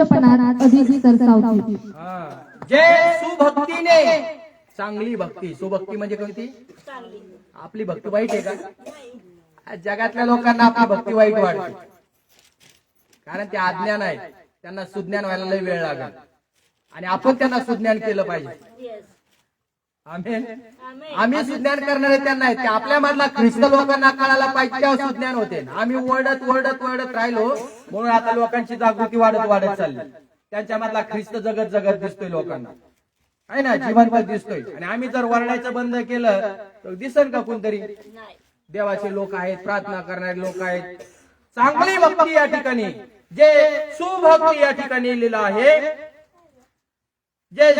उत्कृष्टपणात अधिक सरसावती जे सुभक्तीने. चांगली भक्ती. सुभक्ती म्हणजे कोणती? आपली भक्ती वाईट आहे का? आज जगातल्या लोकांना आपली भक्ती वाईट वाटते. कारण ते अज्ञान आहे. त्यांना सुज्ञान व्हायला लय वेळ लागेल. आणि आपण त्यांना सुज्ञान केलं पाहिजे. आम्ही आम्ही सुज्ञान करणारे त्यांना आहेत. आपल्या मधला ख्रिस्त लोकांना कळायला पाहिजे तेव्हा सुज्ञान होते. आम्ही ओरडत ओरडत ओरडत राहिलो. म्हणून आता लोकांची जागृती वाढत वाढत चालली. त्यांच्या मधला ख्रिस्त जगत जगत दिसतोय लोकांना. आहे ना? जिवंत दिसतोय. आणि आम्ही जर वरडायचं बंद केलं तर दिसन का कोणतरी? देवाचे लोक आहेत प्रार्थना करणारे लोक आहेत. चांगली भक्ती या ठिकाणी. जे सुभक्ती या ठिकाणी लिहिलं आहे जे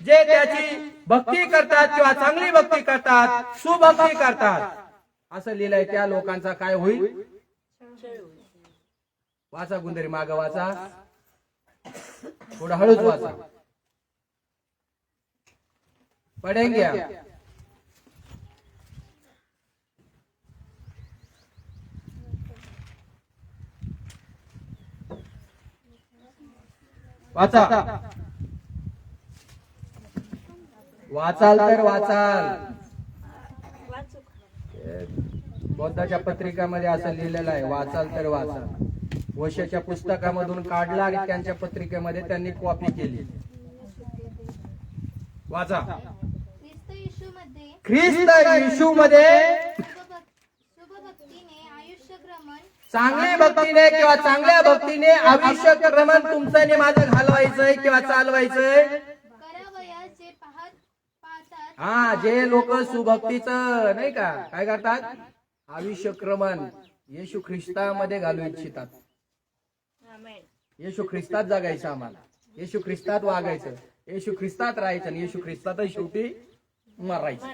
जे त्याची भक्ती करतात किंवा चांगली भक्ती करतात सुभक्ती करतात. असं लिहिलंय त्या लोकांचा काय होईल? वाचा गुंदरी माग वाचा. थोडं हळूच वाचा. पडेंगे वाचा. वाचाल तर वाचाल. बौद्धाच्या पत्रिकामध्ये असं लिहिलेलं आहे वाचाल तर वाचाल. वशाच्या पुस्तकामधून काढला आणि त्यांच्या पत्रिकेमध्ये त्यांनी कॉपी केली. वाचा. ख्रिस्त येशू मध्ये आयुष्य चांगल्या भक्तीने किंवा चांगल्या भक्तीने आयुष्य क्रमण तुमचं आणि माझं घालवायचंय किंवा चालवायचंय. हा जे लोक सुभक्तीच नाही का? काय करतात? आयुष्य क्रमण येशू ख्रिस्तामध्ये घालू इच्छितात. येशू ख्रिस्तात जगायचं आम्हाला. येशू ख्रिस्तात वागायचं. येशू ख्रिस्तात राहायचं आणि येशू ख्रिस्तातच शेवटी मरायचं.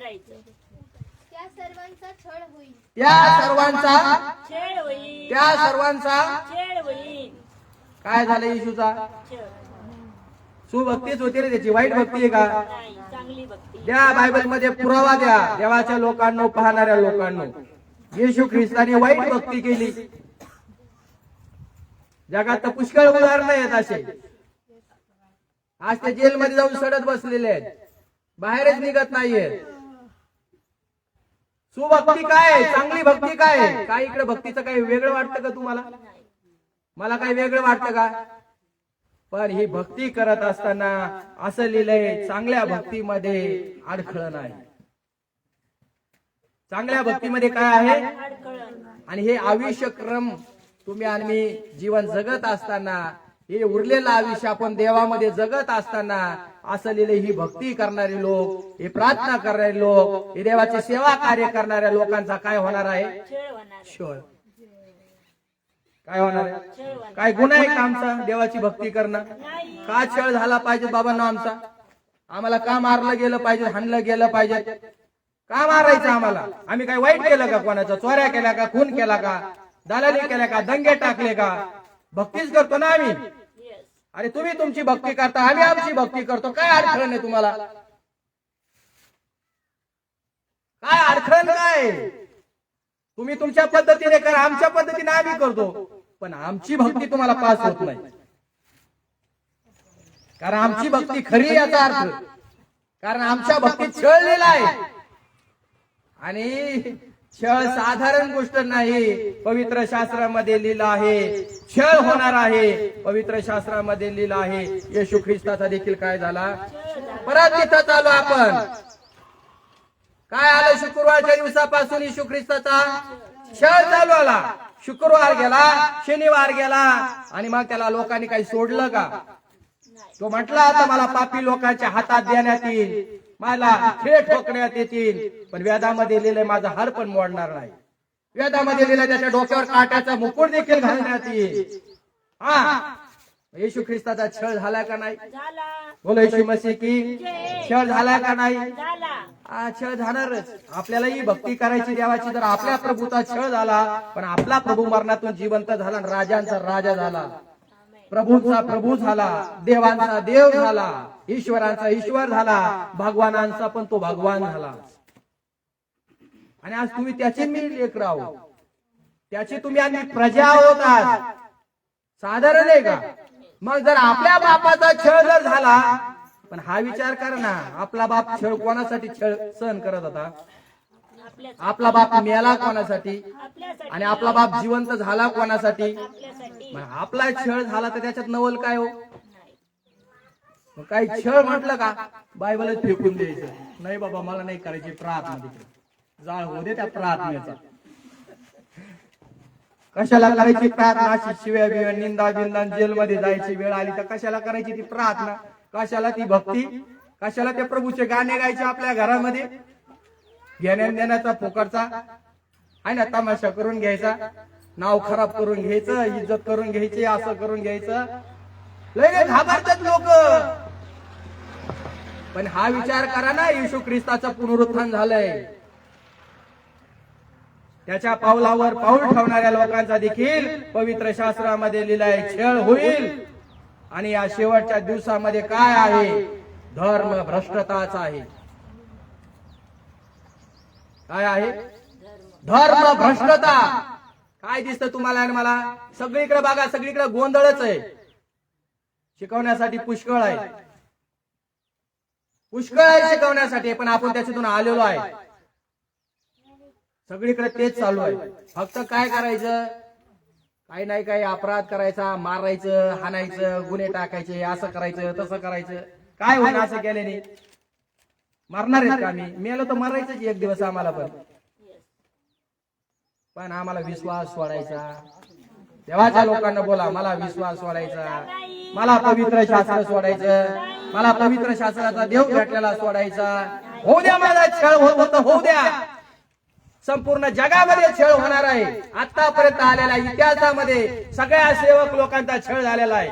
त्या सर्वांचा छळ होईल. त्या सर्वांचा खेळ होईल. त्या सर्वांचा खेळ होईल. काय झालं येशूचा? सुभक्तीच होती रे त्याची. वाईट भक्ती आहे का? द्या बायबलमध्ये पुरावा द्या. देवाच्या लोकांनो पाहणाऱ्या लोकांनो. येशू ख्रिस्ताने वाईट भक्ती केली. जगात तर पुष्कळ उदाहरण आहेत असे. आज ते जेलमध्ये जाऊन सडत बसलेले आहेत. बाहेरच निघत नाहीयेत सुभक्ती काय? चांगली भक्ती काय? काय इकडे भक्तीचं काही वेगळं वाटतं का तुम्हाला? मला काही वेगळं वाटतं का? पण ही भक्ती करत असताना असं लिहिलंय चांगल्या भक्तीमध्ये अडखळ नाही. चांगल्या भक्तीमध्ये काय आहे? आणि हे आयुष्य क्रम तुम्ही आणि मी जीवन जगत असताना हे उरलेलं आयुष्य आपण देवामध्ये जगत असताना असं लिहिले ही भक्ती करणारे लोक हे प्रार्थना करणारे लोक हे देवाची सेवा कार्य करणाऱ्या लोकांचा काय होणार आहे? काय होणार? आहे काय गुन्हा आहे का आमचा? देवाची भक्ती करणं? का छळ झाला पाहिजे बाबांना आमचा? आम्हाला का मारलं गेलं पाहिजे हाणलं गेलं पाहिजे? का मारायचं आम्हाला? आम्ही काय वाईट केलं का कोणाचं? चोऱ्या केल्या का? खून केला का? दलाली केल्या का? दंगे टाकले का? भक्तीच करतो ना आम्ही. अरे तुम्ही तुमची भक्ती करता आम्ही आमची भक्ती करतो. काय अडखळण आहे तुम्हाला? काय अडखळण काय? तुम्ही तुमच्या पद्धतीने करा आमच्या पद्धतीने आम्ही करतो. पण आमची भक्ती तुम्हाला पास होत नाही. कारण आमची भक्ती खरी याचा अर्थ. कारण आमच्या भक्तीत छळ आहे. आणि छळ साधारण गोष्ट नाही. पवित्र शास्त्रामध्ये लिहिलं आहे छळ होणार आहे. पवित्र शास्त्रामध्ये लिहिलं आहे येशू ख्रिस्ताचा देखील काय झाला? परत तिथं चालू आपण. काय आलं शुक्रवारच्या दिवसापासून येशू ख्रिस्ताचा? छळ चालू आला. शुक्रवार गेला शनिवार गेला आणि मग त्याला लोकांनी काही सोडलं का? तो म्हटला आता मला पापी लोकांच्या हातात देण्यात येईल. मला खेळ ठोकण्यात येतील. पण वेदामध्ये लिहिलंय माझा हार पण मोडणार नाही. वेदामध्ये लिहिलंय त्याच्या डोक्यावर काट्याचा मुकुट देखील घालण्यात येईल. हा. येशू ख्रिस्ताचा छळ झाला का नाही? बोलो येशू मसीह की छळ झाला का नाही? छळ झाणारच. आपल्यालाही भक्ती करायची देवाची. जर आपल्या प्रभूचा छळ झाला पण आपला प्रभू मरणातून जिवंत झाला आणि राजांचा राजा झाला. प्रभूंचा प्रभू झाला देवांचा देव झाला ईश्वरांचा ईश्वर झाला भगवानांचा पण तो भगवान झाला. आणि आज तुम्ही त्याचे मी लेख राहो. त्याची तुम्ही आम्ही प्रजा आहोत साधारण आहे का? मग जर आपल्या बापाचा छळ जर झाला पण हा विचार कर ना. आपला बाप छळ कोणासाठी छळ सहन करत होता? आपला बाप मेला कोणासाठी? आणि आपला बाप जिवंत झाला कोणासाठी? आपला छळ झाला तर त्याच्यात नवल काय हो? मग काही छळ म्हटलं का? बायबलच फेकून द्यायचं. नाही बाबा मला नाही करायची प्रार्थना तिकडे. जाळ होऊ दे त्या प्रार्थनेचा. कशाला करायची प्रार्थना? अशी शिव्या बिव्या निंदा बिंदा जेलमध्ये जायची वेळ आली तर कशाला करायची ती प्रार्थना? कशाला ती भक्ती? कशाला ते प्रभूचे गाणे गायचे आपल्या घरामध्ये? घेण्या देण्याचा फोकडचा आहे ना तमाशा करून घ्यायचा. नाव खराब करून घ्यायचं इज्जत करून घ्यायची असं करून घ्यायचं. लय घाबरतात लोक. पण हा विचार करा ना येशू ख्रिस्ताचं पुनरुत्थान झालंय. त्याच्या पावलावर पाऊल ठेवणाऱ्या लोकांचा देखील पवित्र शास्त्रामध्ये लिहिलाय छळ होईल. आणि या शेवटच्या दिवसामध्ये काय आहे? धर्म भ्रष्टताच आहे. काय आहे? धर्म भ्रष्टता काय दिसतं तुम्हाला आणि मला? सगळीकडे बघा सगळीकडे गोंधळच आहे. शिकवण्यासाठी पुष्कळ आहे. पुष्कळ आहे शिकवण्यासाठी पण आपण त्याच्यातून आलेलो आहे. सगळीकडे तेच चालू आहे. फक्त काय करायचं? काही नाही काही अपराध करायचा मारायचं हाणायचं गुन्हे टाकायचे असं करायचं तसं करायचं. काय होईल असं केल्याने? मारणार आहेत का आम्ही? मेलो तर मारायचंच एक दिवस आम्हाला पण. पण आम्हाला विश्वास सोडायचा. देवाच्या लोकांना बोला मला विश्वास सोडायचा. मला पवित्र शास्त्र सोडायचं. मला पवित्र शास्त्राचा देव भेटलेला सोडायचा. होऊ द्या माझा छळ होत होत होऊ द्या. संपूर्ण जगामध्ये छळ होणार आहे. आतापर्यंत आलेला इतिहासामध्ये सगळ्या सेवक लोकांचा छळ झालेला आहे.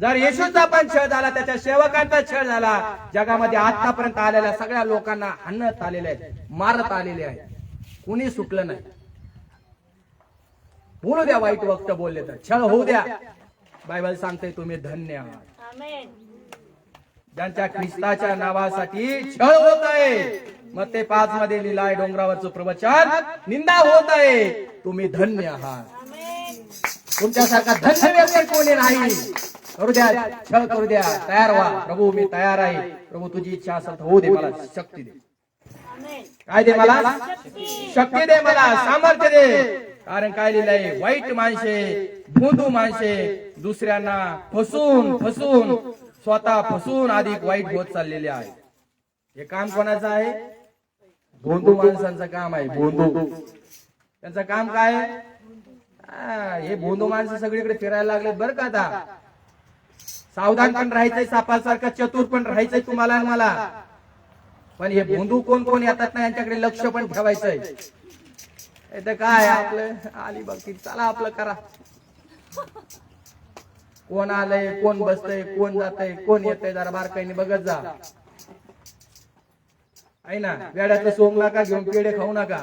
जर येशूचा पण छळ झाला त्याच्या सेवकांचा छळ झाला जगामध्ये आतापर्यंत आलेल्या सगळ्या लोकांना हाणत आलेले आहेत मारत आलेले आहेत. कुणी सुटलं नाही. बोलू द्या वाईट वक्त बोलले तर. छळ होऊ द्या. बायबल सांगते तुम्ही धन्य आहात ज्यांच्या ख्रिस्ताच्या नावासाठी छळ होत आहे मग ते पाच मध्ये लिहिलाय डोंगरावरचं प्रवचन. निंदा होत आहे. तुम्ही धन्य आहात. तुमच्यासारखा धन्य व्यक्ती कोणी नाही? करू द्या छळ करू द्या. तयार व्हा. प्रभू मी तयार आहे. प्रभू तुझी इच्छा असेल तर होऊ दे मला. शक्ती दे. काय दे मला? शक्ती दे मला. सामर्थ्य दे. कारण काय लिहिलंय? वाईट माणसे भूंदू माणसे दुसऱ्यांना फसून फसून स्वतः फसून अधिक वाईट होत चाललेले आहे हे काम कोणाचं आहे? भोंदू माणसांचं काम आहे भोंदू त्यांचं काम काय? आहे? हा, भोंदू माणसं सगळीकडे फिरायला लागलेत बरं का आता. सावधान पण राहायचंय सापासारखं चतुर पण राहायचंय तुम्हाला मला. पण हे भोंदू कोण कोण येतात ना यांच्याकडे लक्ष पण ठेवायचंय. इथं काय आपलं? आली बघती चला आपलं करा. कोण आलंय कोण बसतय कोण जातय कोण येतय जरा बारकाईने बघत जा. आहे ना? वेड्याचं सोंग नका घेऊन पेढे खाऊ नका.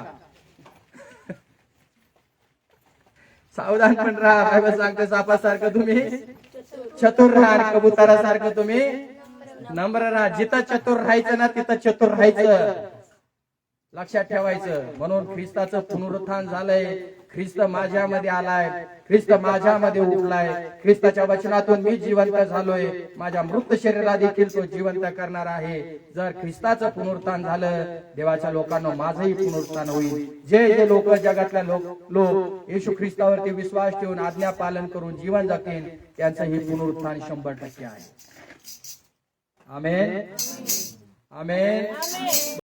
सावधान पण राहा बायबल सांगते सापासारखं तुम्ही. चतुर राहा कबुतरासारखं तुम्ही. नम्र राहा. जिथं चतुर राहायचं ना तिथं चतुर राहायचं. लक्षात ठेवायचं. म्हणून ख्रिस्ताचं पुनरुत्थान झालंय. ख्रिस्त माझ्यामध्ये आलाय. ख्रिस्त माझ्यामध्ये उठलाय. ख्रिस्ताच्या वचनातून मी जिवंत झालोय. माझ्या मृत शरीरा देखील तो जिवंत करणार आहे. जर ख्रिस्ताचं पुनरुत्थान झालं देवाच्या लोकांना माझंही पुनरुत्थान होईल. जे जे लोक जगातल्या लोक लोक येशू ख्रिस्तावरती विश्वास ठेवून आज्ञा पालन करून जीवन जगतील त्यांचं हे पुनरुत्थान शंभर टक्के आहे. आमेन आमेन. आमेन.